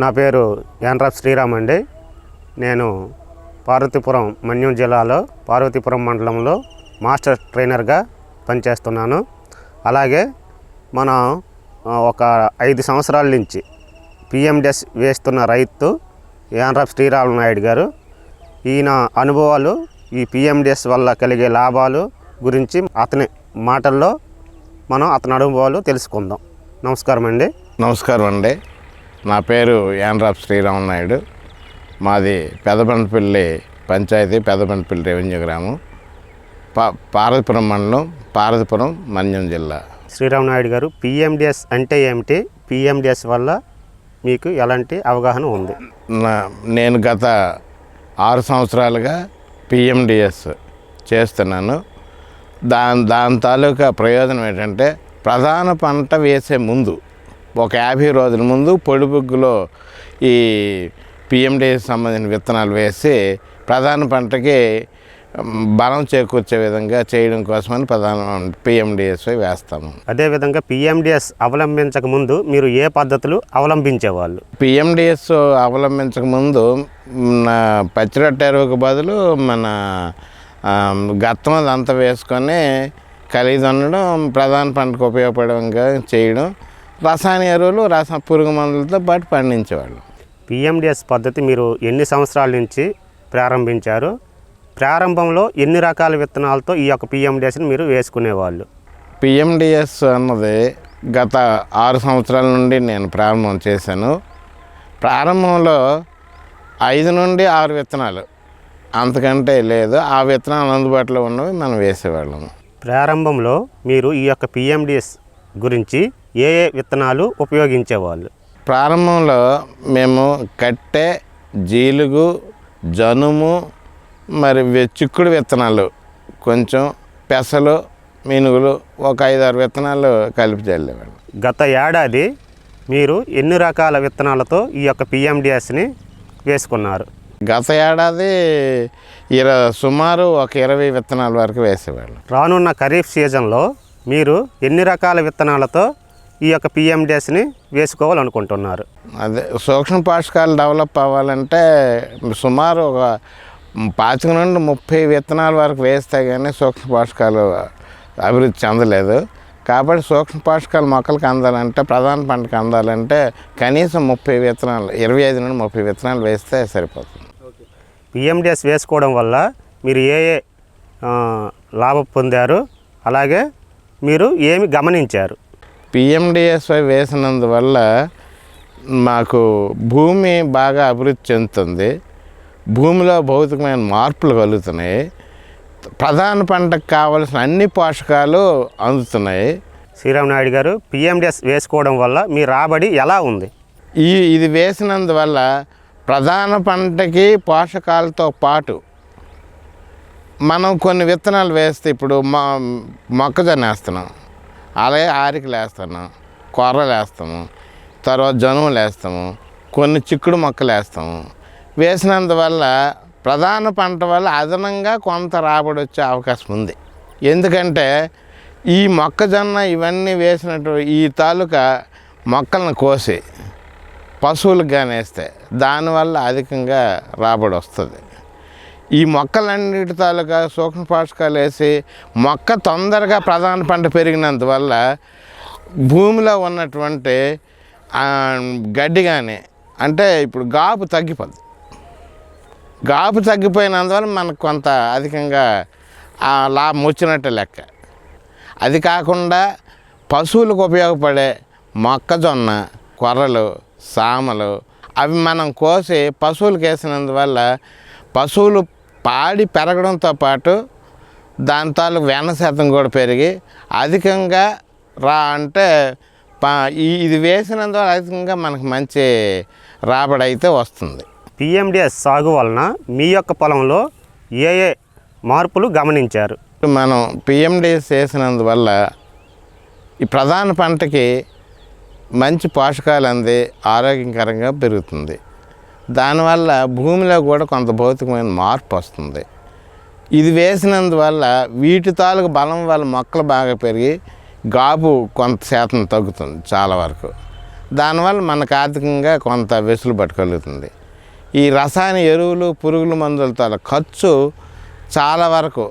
నా పేరు యాన్రాబ్ శ్రీరామ్ అండి. నేను పార్వతీపురం మన్యం జిల్లాలో పార్వతీపురం మండలంలో మాస్టర్ ట్రైనర్గా పనిచేస్తున్నాను. అలాగే మనం ఒక ఐదు సంవత్సరాల నుంచి పిఎండెస్ వేస్తున్న రైతు యాన్రాబ్ శ్రీరామ్ నాయుడు గారు ఈయన అనుభవాలు ఈ పిఎండిఎస్ వల్ల కలిగే లాభాలు గురించి అతని మాటల్లో మనం అతని అనుభవాలు తెలుసుకుందాం. నమస్కారం అండి నమస్కారం అండి నా పేరు యాన్రాబ్ శ్రీరామ నాయుడు. మాది పెదబండపల్లి పంచాయతీ పెదబండపల్లి రెవెన్యూ గ్రామం. పా పార్వతీపురం మండలం పార్వతీపురం మన్యం జిల్లా. శ్రీరామ్ నాయుడు గారు పిఎండిఎస్ అంటే ఏమిటి? పిఎండిఎస్ వల్ల మీకు ఎలాంటి అవగాహన ఉంది? నా నేను గత ఆరు సంవత్సరాలుగా పిఎండిఎస్ చేస్తున్నాను. దాని దాని తాలూకా ప్రయోజనం ఏంటంటే ప్రధాన పంట వేసే ముందు ఒక యాభై రోజుల ముందు పొడిబుగ్గులో ఈ పిఎండిఎస్ సంబంధించిన విత్తనాలు వేసి ప్రధాన పంటకి బలం చేకూర్చే విధంగా చేయడం కోసమని ప్రధాన పిఎండిఎస్వై వేస్తాము. అదేవిధంగా పిఎండిఎస్ అవలంబించక ముందు మీరు ఏ పద్ధతులు అవలంబించేవాళ్ళు? పిఎండిఎస్ అవలంబించక ముందు మన పచ్చిరొట్ట ఎరువుకు బదులు మన గత్తం అదంతా వేసుకొని కలిగి దున్నడం ప్రధాన పంటకు ఉపయోగపడంగా చేయడం రసాయన ఎరువులు రస పురుగు మందులతో పాటు పండించేవాళ్ళు. పిఎండిఎస్ పద్ధతి మీరు ఎన్ని సంవత్సరాల నుంచి ప్రారంభించారు? ప్రారంభంలో ఎన్ని రకాల విత్తనాలతో ఈ యొక్క పిఎండిఎస్ని మీరు వేసుకునేవాళ్ళు? పిఎండిఎస్ అన్నది గత ఆరు సంవత్సరాల నుండి నేను ప్రారంభం చేశాను. ప్రారంభంలో ఐదు నుండి ఆరు విత్తనాలు. అంతకంటే లేదు ఆ విత్తనాలు అందుబాటులో ఉన్నవి మనం వేసేవాళ్ళము. ప్రారంభంలో మీరు ఈ యొక్క పిఎండిఎస్ గురించి ఏ ఏ విత్తనాలు ఉపయోగించేవాళ్ళు? ప్రారంభంలో మేము కట్టె జీలుగు జనుము మరి చిక్కుడు విత్తనాలు కొంచెం పెసలు మినుగులు ఒక ఐదారు విత్తనాలు కలిపి చల్లేవాళ్ళం. గత ఏడాది మీరు ఎన్ని రకాల విత్తనాలతో ఈ యొక్క పిఎండిఎస్ని వేసుకున్నారు? గత ఏడాది ఇర సుమారు ఒక ఇరవై విత్తనాల వరకు వేసేవాళ్ళం. రానున్న ఖరీఫ్ సీజన్లో మీరు ఎన్ని రకాల విత్తనాలతో ఈ యొక్క పిఎండిఎస్ని వేసుకోవాలనుకుంటున్నారు. అదే సూక్ష్మ పోషకాలు డెవలప్ అవ్వాలంటే సుమారు ఒక పాతిక నుండి ముప్పై విత్తనాల వరకు వేస్తే కానీ సూక్ష్మ పోషకాలు అభివృద్ధి చెందలేదు. కాబట్టి సూక్ష్మ పోషకాలు మొక్కలకు అందాలంటే ప్రధాన పంటకు అందాలంటే కనీసం ముప్పై విత్తనాలు ఇరవై ఐదు నుండి ముప్పై విత్తనాలు వేస్తే సరిపోతుంది. పిఎండిఎస్ వేసుకోవడం వల్ల మీరు ఏ ఏ లాభం పొందారు అలాగే మీరు ఏమి గమనించారు? పిఎండిఎస్వై వేసినందువల్ల మాకు భూమి బాగా అభివృద్ధి చెందుతుంది. భూమిలో భౌతికమైన మార్పులు కలుగుతున్నాయి. ప్రధాన పంటకు కావలసిన అన్ని పోషకాలు అందుతున్నాయి. శ్రీరామ్ నాయుడు గారు పిఎండిఎస్ వేసుకోవడం వల్ల మీ రాబడి ఎలా ఉంది? ఈ ఇది వేసినందువల్ల ప్రధాన పంటకి పోషకాలతో పాటు మనం కొన్ని విత్తనాలు వేస్తే ఇప్పుడు మా మొక్కజొన్న వేస్తున్నాం. అలాగే ఆరికలు వేస్తాను కొర్రలు వేస్తాము తర్వాత జనుములు వేస్తాము కొన్ని చిక్కుడు మొక్కలు వేస్తాము. వేసినందువల్ల ప్రధాన పంట వల్ల అదనంగా కొంత రాబడి వచ్చే అవకాశం ఉంది. ఎందుకంటే ఈ మొక్కజొన్న ఇవన్నీ వేసినట్టు ఈ తాలూకా మొక్కలను కోసి పశువులకు కానీ వేస్తే దానివల్ల అధికంగా రాబడి వస్తుంది. ఈ మొక్కలన్నిటి తాలూకా సూక్ష్మ పోషకాలు వేసి మొక్క తొందరగా ప్రధాన పంట పెరిగినందువల్ల భూమిలో ఉన్నటువంటి గడ్డి కానీ అంటే ఇప్పుడు గాపు తగ్గిపోద్ది. గాపు తగ్గిపోయినందువల్ల మనకు కొంత అధికంగా ఆ లాభం వచ్చినట్టే లెక్క. అది కాకుండా పశువులకు ఉపయోగపడే మొక్కజొన్న కొర్రలు సామలు అవి మనం కోసి పశువులకు వేసినందువల్ల పశువులు పాడి పెరగడంతో పాటు దాని తాలూకు వెన్న శాతం కూడా పెరిగి అధికంగా రా అంటే ఇది వేసినందువల్ల అధికంగా మనకు మంచి రాబడి అయితే వస్తుంది. పిఎండిఎస్ సాగు వలన మీ యొక్క పొలంలో ఏ ఏ మార్పులు గమనించారు? మనం పిఎండిఎస్ వేసినందువల్ల ఈ ప్రధాన పంటకి మంచి పోషకాలు అంది ఆరోగ్యకరంగా పెరుగుతుంది. దానివల్ల భూమిలో కూడా కొంత భౌతికమైన మార్పు వస్తుంది. ఇది వేసినందువల్ల వీటి తాలూకు బలం వల్ల మొక్కలు బాగా పెరిగి గాబు కొంత శాతం తగ్గుతుంది చాలా వరకు. దానివల్ల మనకు ఆర్థికంగా కొంత వెసులుబాటు కలుగుతుంది. ఈ రసాయన ఎరువులు పురుగుల మందులతో ఖర్చు చాలా వరకు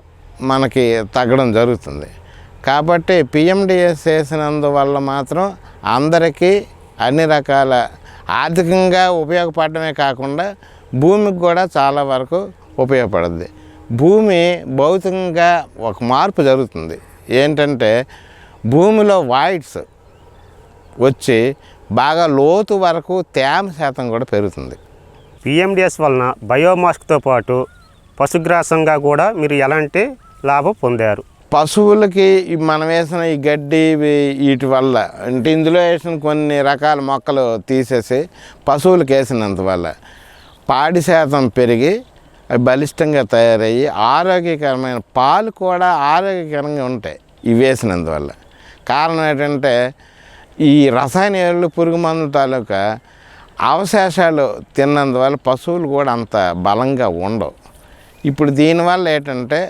మనకి తగ్గడం జరుగుతుంది. కాబట్టి పిఎండిఎస్ చేసినందువల్ల మాత్రం అందరికీ అన్ని రకాల ఆర్థికంగా ఉపయోగపడమే కాకుండా భూమికి కూడా చాలా వరకు ఉపయోగపడుద్ది. భూమి భౌతికంగా ఒక మార్పు జరుగుతుంది. ఏంటంటే భూమిలో వాయిడ్స్ వచ్చి బాగా లోతు వరకు తేమ శాతం కూడా పెరుగుతుంది. పిఎండిఎస్ వలన బయోమాస్క్తో పాటు పశుగ్రాసంగా కూడా మీరు ఎలాంటి లాభం పొందారు? పశువులకి మనం వేసిన ఈ గడ్డి ఇవి వీటి వల్ల అంటే ఇందులో వేసిన కొన్ని రకాల మొక్కలు తీసేసి పశువులకు వేసినంత వల్ల పాడి శాతం పెరిగి అవి బలిష్టంగా తయారయ్యి ఆరోగ్యకరమైన పాలు కూడా ఆరోగ్యకరంగా ఉంటాయి ఇవి వేసినందువల్ల కారణం ఏంటంటే ఈ రసాయన ఎరువులు పురుగు మందుల తాలూకా అవశేషాలు తిన్నందువల్ల పశువులు కూడా అంత బలంగా ఉండవు. ఇప్పుడు దీనివల్ల ఏంటంటే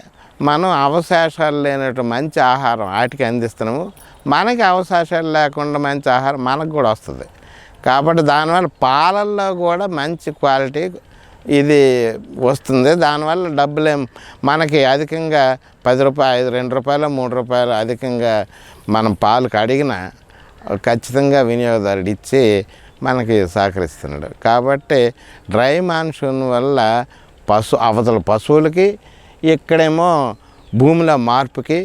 మనం అవశేషాలు లేనట్టు మంచి ఆహారం వాటికి అందిస్తున్నాము. మనకి అవశేషాలు లేకుండా మంచి ఆహారం మనకు కూడా వస్తుంది. కాబట్టి దానివల్ల పాలల్లో కూడా మంచి క్వాలిటీ ఇది వస్తుంది. దానివల్ల డబ్బులేం మనకి అధికంగా పది రూపాయలు ఐదు రెండు రూపాయలు మూడు రూపాయలు అధికంగా మనం పాలు కడిగిన ఖచ్చితంగా వినియోగదారుడు ఇచ్చి మనకి సహకరిస్తున్నాడు. కాబట్టి డ్రై మాన్సూన్ వల్ల పశు అవతల పశువులకి ఇక్కడేమో భూమిలో మార్పుకి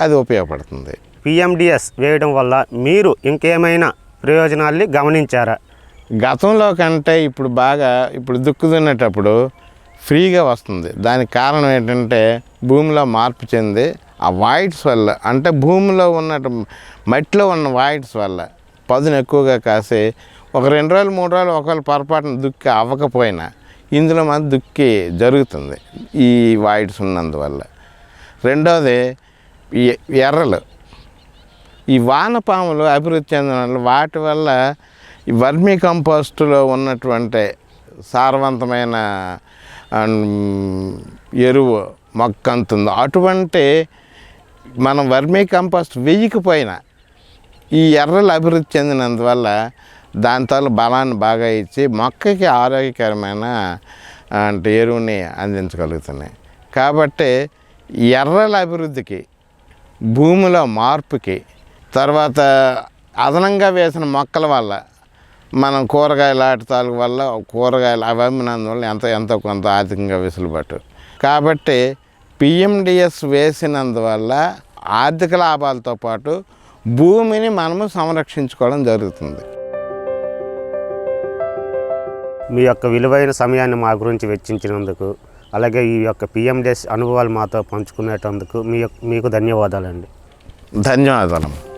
అది ఉపయోగపడుతుంది. పిఎండిఎస్ వేయడం వల్ల మీరు ఇంకేమైనా ప్రయోజనాల్ని గమనించారా? గతంలో కంటే ఇప్పుడు బాగా ఇప్పుడు దుక్కు దున్నేటప్పుడు ఫ్రీగా వస్తుంది. దానికి కారణం ఏంటంటే భూమిలో మార్పు చెంది ఆ వాయిడ్స్ వల్ల అంటే భూమిలో ఉన్నట్టు మట్టిలో ఉన్న వాయిడ్స్ వల్ల పదును ఎక్కువగా కాసి ఒక రెండు రోజులు మూడు రోజులు ఒకవేళ పొరపాటున దుక్కి అవ్వకపోయినా ఇందులో మాత్రం దుక్కి జరుగుతుంది ఈ వాయిడ్స్ ఉన్నందువల్ల. రెండోది ఎర్రలు. ఈ వానపాములు అభివృద్ధి చెందిన వల్ల వాటి వల్ల ఈ వర్మీ కంపోస్టులో ఉన్నటువంటి సారవంతమైన ఎరువు మొక్క అంతుంది అటువంటి మనం వర్మీ కంపోస్ట్ వేయకపోయినా ఈ ఎర్రలు అభివృద్ధి చెందినందువల్ల దాంతో బలాన్ని బాగా ఇచ్చి మొక్కకి ఆరోగ్యకరమైన అంటే ఎరువుని అందించగలుగుతున్నాయి. కాబట్టి ఎర్రల అభివృద్ధికి భూమిలో మార్పుకి తర్వాత అదనంగా వేసిన మొక్కల వల్ల మనం కూరగాయల ఆటతాల వల్ల కూరగాయలు అవి అమ్మినందువల్ల ఎంత ఎంతో కొంత ఆర్థికంగా వెసులుబాటు. కాబట్టి పిఎండిఎస్ వేసినందువల్ల ఆర్థిక లాభాలతో పాటు భూమిని మనము సంరక్షించుకోవడం జరుగుతుంది. మీ యొక్క విలువైన సమయాన్ని మా గురించి వెచ్చించినందుకు అలాగే ఈ యొక్క పిఎండిఎస్ అనుభవాలు మాతో పంచుకునేటందుకు మీ మీకు ధన్యవాదాలండి. ధన్యవాదాలు.